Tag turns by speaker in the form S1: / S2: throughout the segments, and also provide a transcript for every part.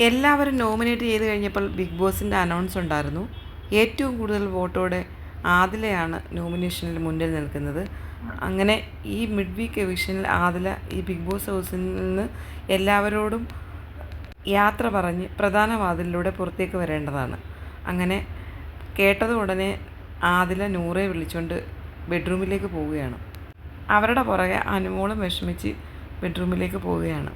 S1: എല്ലാവരും നോമിനേറ്റ് ചെയ്ത് കഴിഞ്ഞപ്പോൾ ബിഗ് ബോസിന്റെ അനൗൺസ് ഉണ്ടായിരുന്നു. ഏറ്റവും കൂടുതൽ വോട്ടോടെ ആദിലയാണ് നോമിനേഷനിൽ മുന്നിൽ നിൽക്കുന്നത്. അങ്ങനെ ഈ മിഡ് വീക്ക് എവിഷനിൽ ആദില ഈ ബിഗ് ബോസ് ഹൗസിൽ നിന്ന് എല്ലാവരോടും യാത്ര പറഞ്ഞ് പ്രധാന വാതിലിലൂടെ പുറത്തേക്ക് വരേണ്ടതാണ്. അങ്ങനെ കേട്ടത് ഉടനെ ആദില നൂറെ വിളിച്ചുകൊണ്ട് ബെഡ്റൂമിലേക്ക് പോവുകയാണ്. അവരുടെ പുറകെ അനുമോളും വിഷമിച്ച് ബെഡ്റൂമിലേക്ക് പോവുകയാണ്.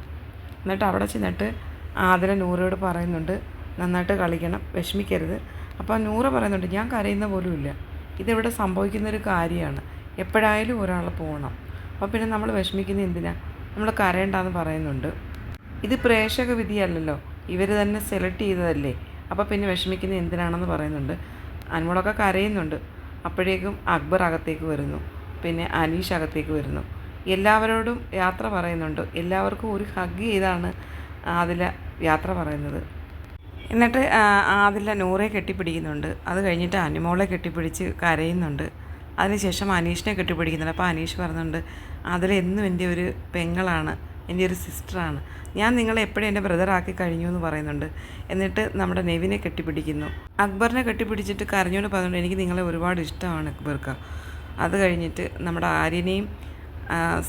S1: എന്നിട്ട് അവിടെ ചെന്നിട്ട് ആദില നൂറയോട് പറയുന്നുണ്ട് നന്നായിട്ട് കളിക്കണം വിഷമിക്കരുത്. അപ്പോൾ നൂറ പറയുന്നുണ്ട് ഞാൻ കരയുന്ന പോലും ഇല്ല. ഇതിവിടെ സംഭവിക്കുന്നൊരു കാര്യമാണ്. എപ്പോഴായാലും ഒരാൾ പോകണം അപ്പോൾ പിന്നെ നമ്മൾ വിഷമിക്കുന്ന എന്തിനാ? നമ്മൾ കരയണ്ടെന്ന് പറയുന്നുണ്ട്. ഇത് പ്രേക്ഷക വിധിയല്ലല്ലോ. ഇവർ തന്നെ സെലക്ട് ചെയ്തതല്ലേ. അപ്പോൾ പിന്നെ വിഷമിക്കുന്ന എന്തിനാണെന്ന് പറയുന്നുണ്ട്. അനുമോളൊക്കെ കരയുന്നുണ്ട്. അപ്പോഴേക്കും അക്ബർ അകത്തേക്ക് വരുന്നു. പിന്നെ അനീഷ് അകത്തേക്ക് വരുന്നു. എല്ലാവരോടും യാത്ര പറയുന്നുണ്ട്. എല്ലാവർക്കും ഒരു ഹഗ് ചെയ്താണ്. ആദില യാത്ര പറയുന്നത്. എന്നിട്ട് ആദില നൂറെ കെട്ടിപ്പിടിക്കുന്നുണ്ട്. അത് കഴിഞ്ഞിട്ട് അനുമോളെ കെട്ടിപ്പിടിച്ച് കരയുന്നുണ്ട്. അതിനുശേഷം അനീഷിനെ കെട്ടിപ്പിടിക്കുന്നുണ്ട്. അപ്പോൾ അനീഷ് പറയുന്നുണ്ട് അതിൽ എന്നും എന്റെ ഒരു പെങ്ങളാണ് എന്റെ ഒരു സിസ്റ്ററാണ്. ഞാൻ നിങ്ങളെ എപ്പോഴും എന്റെ ബ്രദറാക്കി കഴിഞ്ഞു എന്ന് പറയുന്നുണ്ട്. എന്നിട്ട് നമ്മുടെ നെവിനെ കെട്ടിപ്പിടിക്കുന്നു. അക്ബറിനെ കെട്ടിപ്പിടിച്ചിട്ട് കരഞ്ഞുകൊണ്ട് പറയുന്നുണ്ട് എനിക്ക് നിങ്ങളെ ഒരുപാട് ഇഷ്ടമാണ് അക്ബർക്ക്. അത് കഴിഞ്ഞിട്ട് നമ്മുടെ ആര്യനെയും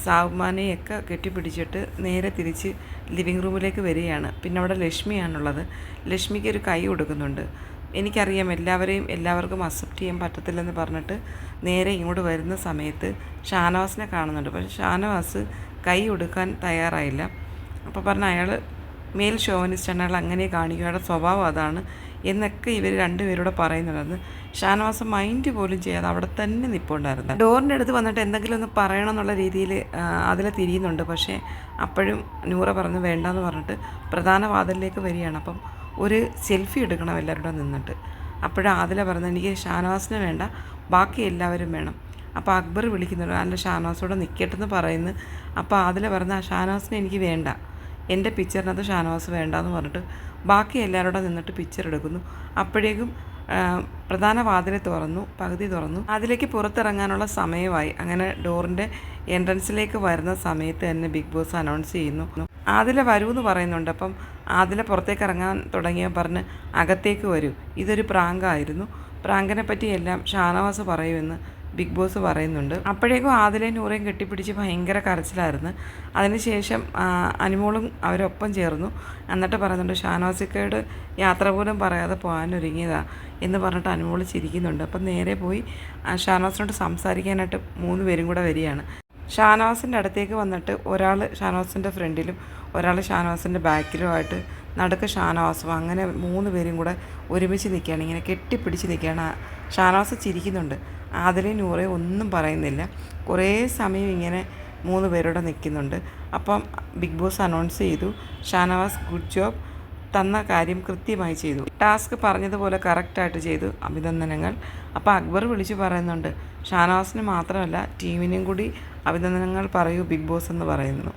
S1: സാവുമാനെയും ഒക്കെ കെട്ടിപ്പിടിച്ചിട്ട് നേരെ തിരിച്ച് ലിവിങ് റൂമിലേക്ക് വരികയാണ്. പിന്നെ അവിടെ ലക്ഷ്മിയാണുള്ളത്. ലക്ഷ്മിക്ക് ഒരു കൈ കൊടുക്കുന്നുണ്ട്. എനിക്കറിയാം എല്ലാവരെയും എല്ലാവർക്കും അക്സെപ്റ്റ് ചെയ്യാൻ പറ്റത്തില്ലെന്ന് പറഞ്ഞിട്ട് നേരെ ഇങ്ങോട്ട് വരുന്ന സമയത്ത് ഷാനവാസിനെ കാണുന്നുണ്ട്. പക്ഷേ ഷാനവാസ് കൈ കൊടുക്കാൻ തയ്യാറായില്ല. അപ്പോൾ പറഞ്ഞ അയാൾ മേൽ ഷോവനിസ്റ്റ് അയാൾ അങ്ങനെ കാണിക്കും. അയാളുടെ സ്വഭാവം അതാണ്. എന്നൊക്കെ ഇവർ രണ്ടുപേരോട് പറയുന്നുണ്ടായിരുന്നു. ഷാനവാസ് മൈൻഡ് പോലും ചെയ്യാതെ അവിടെ തന്നെ നിൽപ്പുണ്ടായിരുന്നു ഡോറിന്റെ അടുത്ത് വന്നിട്ട് എന്തെങ്കിലും ഒന്ന് പറയണം എന്നുള്ള രീതിയിൽ അതിൽ തിരിയുന്നുണ്ട്. പക്ഷേ അപ്പോഴും നൂറ പറഞ്ഞു വേണ്ടെന്ന് പറഞ്ഞിട്ട് പ്രധാന വാതിലിലേക്ക് വരികയാണ്. അപ്പം ഒരു സെൽഫി എടുക്കണം എല്ലാവരുടെ നിന്നിട്ട്. അപ്പോഴും ആദില പറഞ്ഞു എനിക്ക് ഷാനവാസിനെ വേണ്ട ബാക്കി എല്ലാവരും വേണം. അപ്പോൾ അക്ബർ വിളിക്കുന്നുണ്ട് അല്ല ഷാനവാസോടെ നിൽക്കട്ടെന്ന് പറയുന്നു. അപ്പോൾ ആദില പറഞ്ഞ ഷാനവാസിനെ എനിക്ക് വേണ്ട. എന്റെ പിക്ചറിനകത്ത് ഷാനവാസ് വേണ്ടെന്ന് പറഞ്ഞിട്ട് ബാക്കി എല്ലാവരോടും നിന്നിട്ട് പിക്ചർ എടുക്കുന്നു. അപ്പോഴേക്കും പ്രധാന വാതിൽ തുറന്നു പകുതി തുറന്നു. അതിലേക്ക് പുറത്തിറങ്ങാനുള്ള സമയമായി. അങ്ങനെ ഡോറിന്റെ എൻട്രൻസിലേക്ക് വരുന്ന സമയത്ത് തന്നെ ബിഗ് ബോസ് അനൗൺസ് ചെയ്യുന്നു. ആദില വരൂ എന്ന് പറയുന്നുണ്ട്. അപ്പം ആദില പുറത്തേക്ക് ഇറങ്ങാൻ തുടങ്ങിയ പറഞ്ഞ് അകത്തേക്ക് വരൂ. ഇതൊരു പ്രാങ്കായിരുന്നു. പ്രാങ്കിനെ പറ്റി എല്ലാം ഷാനവാസ് പറയുമെന്ന് ബിഗ് ബോസ് പറയുന്നുണ്ട്. അപ്പോഴേക്കും ആദിലയും നൂറയും കെട്ടിപ്പിടിച്ച് ഭയങ്കര കരച്ചിലായിരുന്നു. അതിനുശേഷം അനുമോളും അവരൊപ്പം ചേർന്നു. എന്നിട്ട് പറയുന്നുണ്ട് ഷാനവാസിക്കയോട് യാത്ര പോലും പറയാതെ പോകാനൊരുങ്ങിയതാ എന്ന് പറഞ്ഞിട്ട് അനുമോൾ ചിരിക്കുന്നുണ്ട്. അപ്പം നേരെ പോയി ഷാനോസിനോട് സംസാരിക്കാനായിട്ട് മൂന്ന് പേരും കൂടെ വരികയാണ്. ഷാനവാസിന്റെ അടുത്തേക്ക് വന്നിട്ട് ഒരാൾ ഷാനവാസിന്റെ ഫ്രണ്ടിലും ഒരാൾ ഷാനവാസിന്റെ ബാക്കിലുമായിട്ട് നടുക്ക് ഷാനവാസും അങ്ങനെ മൂന്ന് പേരും കൂടെ ഒരുമിച്ച് നിൽക്കുകയാണ്. ഇങ്ങനെ കെട്ടിപ്പിടിച്ച് നിൽക്കുകയാണ്. ഷാനവാസ് ചിരിക്കുന്നുണ്ട്. ആദിലയും നൂറെ ഒന്നും പറയുന്നില്ല. കുറേ സമയം ഇങ്ങനെ മൂന്ന് പേരോടെ നിൽക്കുന്നുണ്ട്. അപ്പം ബിഗ് ബോസ് അനൗൺസ് ചെയ്തു. ഷാനവാസ് ഗുഡ് ജോബ് തന്ന കാര്യം കൃത്യമായി ചെയ്തു. ടാസ്ക് പറഞ്ഞതുപോലെ കറക്റ്റായിട്ട് ചെയ്തു അഭിനന്ദനങ്ങൾ. അപ്പോൾ അക്ബർ വിളിച്ചു പറയുന്നുണ്ട് ഷാനവാസിന് മാത്രമല്ല ടീമിനും കൂടി അഭിനന്ദനങ്ങൾ പറയൂ ബിഗ് ബോസ് എന്ന് പറയുന്നു.